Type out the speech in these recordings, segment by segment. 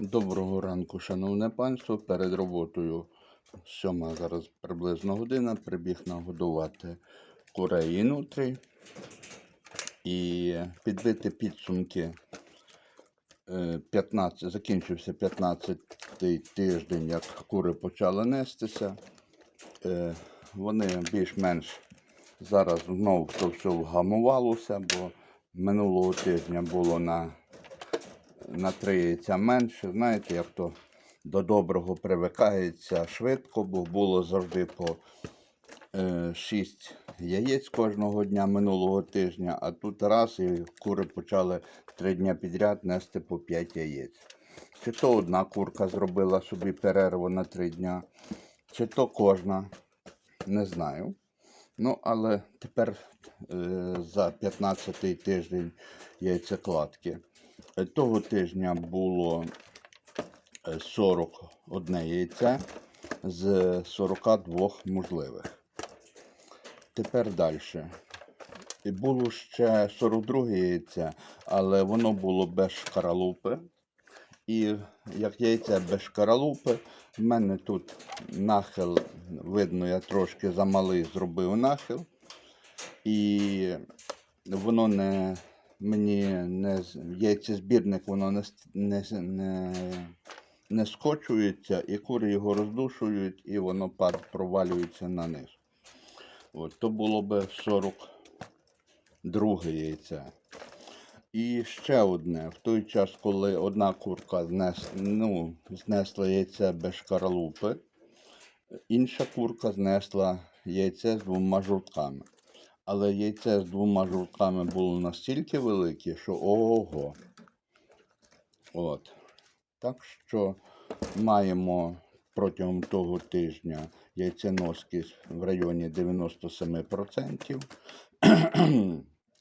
Доброго ранку, шановне панство. Перед роботою сьома зараз приблизно година. Прибіг нагодувати курей і і підбити підсумки. Е, 15, закінчився 15-й тиждень, як кури почали нестися. Е, Вони більш-менш зараз знову все вгамувалося, бо минулого тижня було на на три яйця менше. Знаєте, як то до доброго привикається швидко, бо було завжди по е, 6 яєць кожного дня минулого тижня, а тут раз і кури почали три дня підряд нести по 5 яєць. Чи то одна курка зробила собі перерву на три дня, чи то кожна, не знаю. Ну, але тепер е, за 15-й тиждень яйцекладки. Того тижня було е, 41 яйце з 42 можливих. Тепер далі. І було ще 42 яйце, але воно було без шкаралупи. І як яйце без шкаралупи, в мене тут нахил, видно, я трошки замалий зробив нахил. І воно не мені не яйцезбірник, воно не, не, не, не скочується, і кури його роздушують, і воно пад провалюється на низ. От, то було би 42 яйце. І ще одне. В той час, коли одна курка знес, ну, знесла яйце без шкаралупи, інша курка знесла яйце з двома жовтками. Але яйце з двома жовтками було настільки велике, що ого. От. Так що маємо протягом того тижня яйценоски в районі 97%.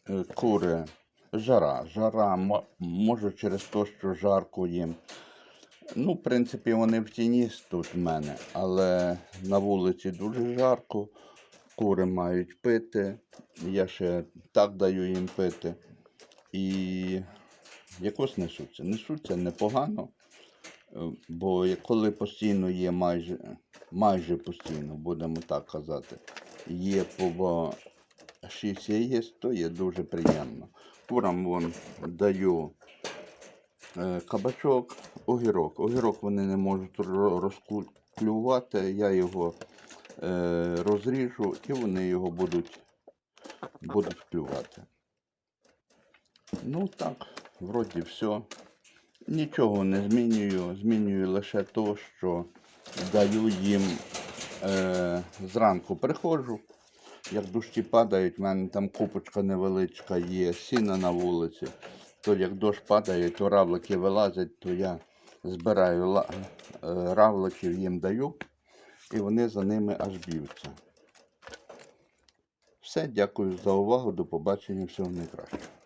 Е, Кури жара. Жара, мо- може через те, що жарко їм. Ну, в принципі, вони в тіні тут в мене, але на вулиці дуже жарко. Кури мають пити. Я ще так даю їм пити. І якось несуться. Несуться непогано. Е, Бо коли постійно є майже, майже постійно, будемо так казати, є по 6 яєць, то є дуже приємно. Курам вон даю е, кабачок, огірок. Огірок вони не можуть ро- розклювати, я його розріжу і вони його будуть, будуть клювати. Ну так, вроді все. Нічого не змінюю, змінюю лише то, що даю їм е, зранку приходжу. Як дощі падають, в мене там купочка невеличка є, сіна на вулиці. То як дощ падає, то равлики вилазять, то я збираю е, равликів, їм даю, і вони за ними аж б'ються. Все, дякую за увагу, до побачення, всього найкращого.